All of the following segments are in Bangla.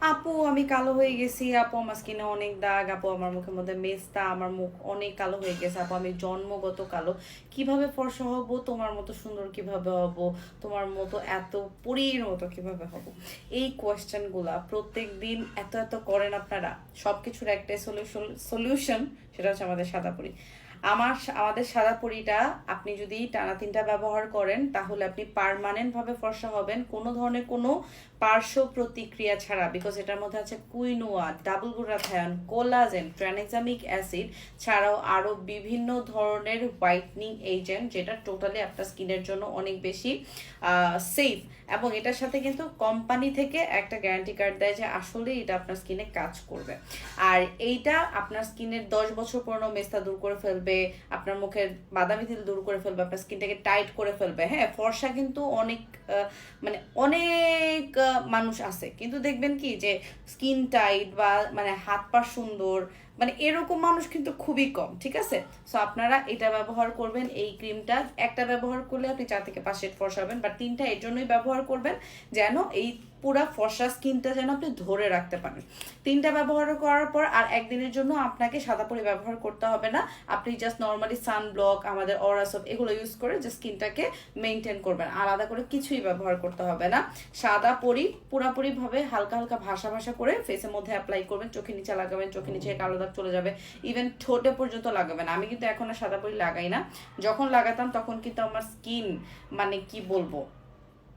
আপু, আমি কালো হয়ে গেছি। আপু, আমার স্কিনে অনেক দাগ। আপু, আমার মুখের মধ্যে মেস্তা আমার মুখ অনেক কালো হয়ে গেছে। আপু, আমি জন্মগত কালো। কীভাবে ফর্সা হব? তোমার মতো সুন্দর কীভাবে হব? তোমার মতো এত পরীর মতো কীভাবে হব? এই কোয়েশ্চেনগুলা প্রত্যেক দিন এত এত করেন আপনারা। সব কিছুর একটাই সলিউশন সলিউশন সেটা হচ্ছে আমাদের সাদা পরি। আমার আমাদের সাদা পরিটা আপনি যদি টানা তিনটা ব্যবহার করেন, তাহলে আপনি পারমানেন্ট ভাবে ফর্সা হবেন। কোনো ধরনের কোনো পার্শ্ব প্রতিক্রিয়া ছাড়া বিকজ এটার মধ্যে আছে quinoa double glutathione collagen tranexamic acid ছাড়াও আরও বিভিন্ন ধরনের হোয়াইটনিং এজেন্ট যেটা টোটালি আপনার স্কিনের জন্য অনেক বেশি সেফ এবং এটার সাথে কিন্তু কোম্পানি থেকে একটা গ্যারান্টি কার্ড দেয় যে আসলে এটা আপনার স্কিনে কাজ করবে। আর এইটা আপনার স্কিনের দশ বছর পুরনো মেস্তা দূর করে ফেলবে। আপনার মুখের বাদামি তেল দূর করে ফেলবে, আপনার স্কিনটাকে টাইট করে ফেলবে। হ্যাঁ ফর্সা কিন্তু অনেক মানে অনেক মানুষ আছে। কিন্তু দেখবেন কি যে স্কিন টাইট বা মানে হাত পা সুন্দর মানে এরকম মানুষ কিন্তু খুবই কম, ঠিক আছে? সো আপনারা এটা ব্যবহার করবেন, এই ক্রিমটা। একটা ব্যবহার করলে আপনি চার থেকে পাঁচ শেড ফর্সা হবেন বা তিনটা এর জন্যই ব্যবহার করবেন যেন এই পুরা ফর্সা স্কিনটা যেন আপনি ধরে রাখতে পারেন। তিনটা ব্যবহার করার পর আর একদিনের জন্য আপনাকে সাদা পরি ব্যবহার করতে হবে না। আপনি জাস্ট নর্মালি সানব্লক আমাদের অরাসব এগুলো ইউজ করে যে স্কিনটাকে মেনটেন করবেন। আলাদা করে কিছুই ব্যবহার করতে হবে না। সাদা পরি পুরাপুরি ভাবে হালকা হালকা ভাসা ভাসা করে ফেসের মধ্যে অ্যাপ্লাই করবেন চোখে নিচে লাগাবেন চোখে নিচে কালো চলে যাবে। ইভেন ঠোঁটে পর্যন্ত লাগাবে না। আমি কিন্তু এখন আর সাদা পরি লাগাই না। যখন লাগাতাম তখন কিন্তু আমার স্কিন মানে কি বলব?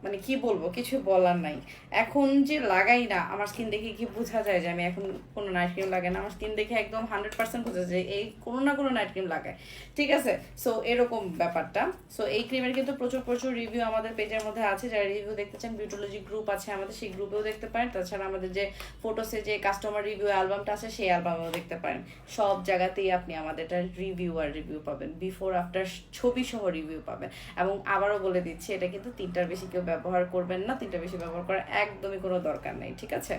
মানে কি বলব, কিছু বলার নাই। এখন যে লাগাই না, আমার স্কিন দেখে কি বোঝা যায় যে আমি এখন কোনো নাইট ক্রিম লাগাই না? আমার স্কিন দেখে একদম হান্ড্রেড পার্সেন্ট বোঝা যায় এই কোনো না কোনো নাইট ক্রিম লাগায়। ঠিক আছে? সো এরকম ব্যাপারটা। সো এই ক্রিমের কিন্তু প্রচুর প্রচুর রিভিউ আমাদের পেজের মধ্যে আছে। যারা রিভিউ দেখতে চান বিউটোলজি গ্রুপ আছে আমাদের, সেই গ্রুপেও দেখতে পারেন। তাছাড়া আমাদের যে ফটোসে যে কাস্টমার রিভিউ অ্যালবামটা আছে, সেই অ্যালবামেও দেখতে পারেন। সব জায়গাতেই আপনি আমাদের রিভিউ আর রিভিউ পাবেন। বিফোর আফটার ছবি সহ রিভিউ পাবেন। এবং আবারও বলে দিচ্ছি, এটা কিন্তু তিনটার বেশি কেউ ব্যবহার করবেন না তিনটা বেশি ব্যবহার করার একদমই কোনো দরকার নেই ঠিক আছে?